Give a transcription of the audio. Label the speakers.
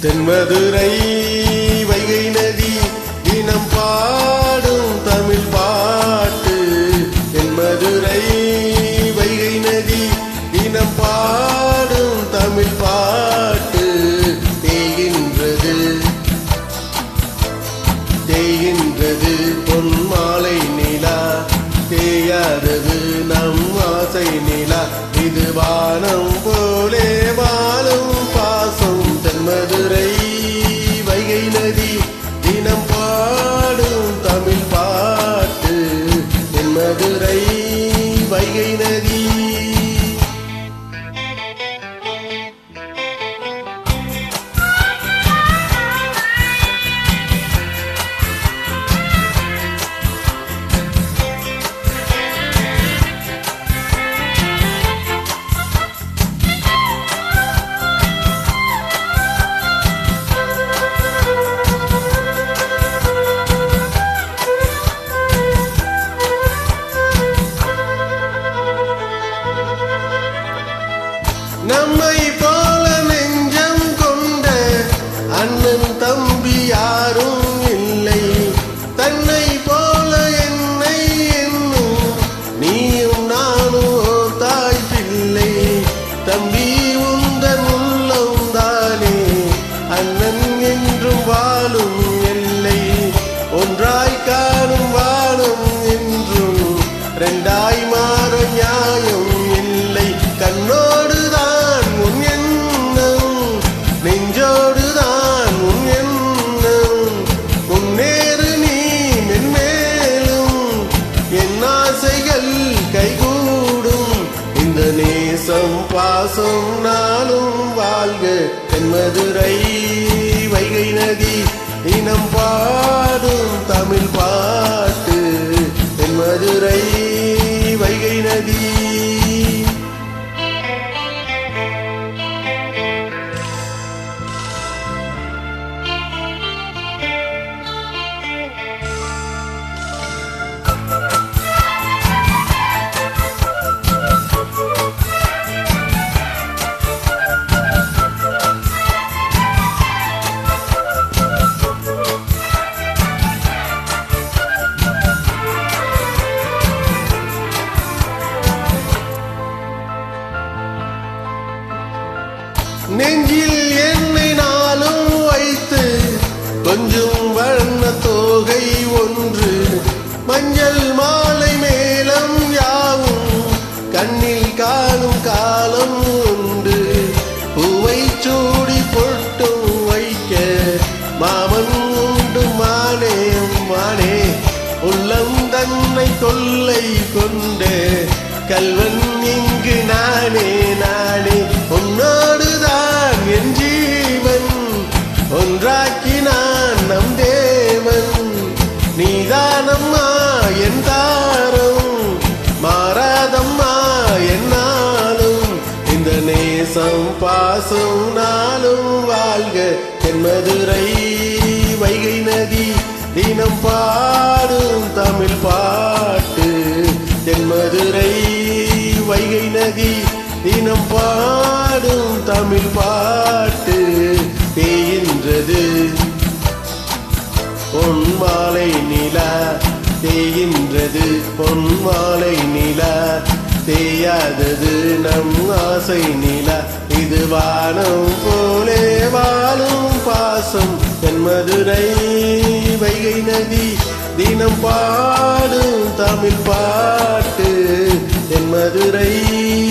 Speaker 1: தென்மதுரை வைகை நதி தினம் பாடும் தமிழ் பாட்டு. தென்மதுரை தேய்கின்றது பொன் மாலை நிலா தேயாதது நம் ஆசை நிலா இது வானம். நம்மை போல நெஞ்சம் கொண்ட அண்ணன் தம்பி யாரும் இல்லை. தன்னை போல என்னை என்னும் நீயும் நானும் தாய் பிள்ளை. தம்பி உந்தன் உள்ளம் தானே அண்ணன் என்றும் வாழும் எல்லை. வாசம் நாளும் வாழ்க தென்மதுரை வைகை நதி இனம் பாடும் தமிழ் பாட்டு. தென்மதுரை வைகை நதி. நெஞ்சில் என்னை நாளும் வைத்து கொஞ்சம் வண்ண தோகை ஒன்று. மஞ்சள் மாலை மேலம் யாவும் கண்ணில் காணும் காலம் உண்டு. பூவை சூடி பொட்டும் வைக்க மாமன் உண்டு மானே மானே. உள்ளம் தன்னை தொல்லை கொண்டு கல்வன் இங்கு நானே நான். நேசம் பாசம் நாளும் வாழ்க. தென்மதுரை வைகை நதி தினம் பாடும் தமிழ் பாட்டு. தென்மதுரை வைகை நதி தினம் பாடும் தமிழ் பாட்டு. தேயின்றது பொன் மாலை நிலா. தேயின்றது பொன் மாலை நிலா. தேயாதது நம் ஆசை நிலா. இது வானம் போலே வாழும் பாசம். என் மதுரை வைகை நதி தினம் பாடும் தமிழ் பாட்டு. என் மதுரை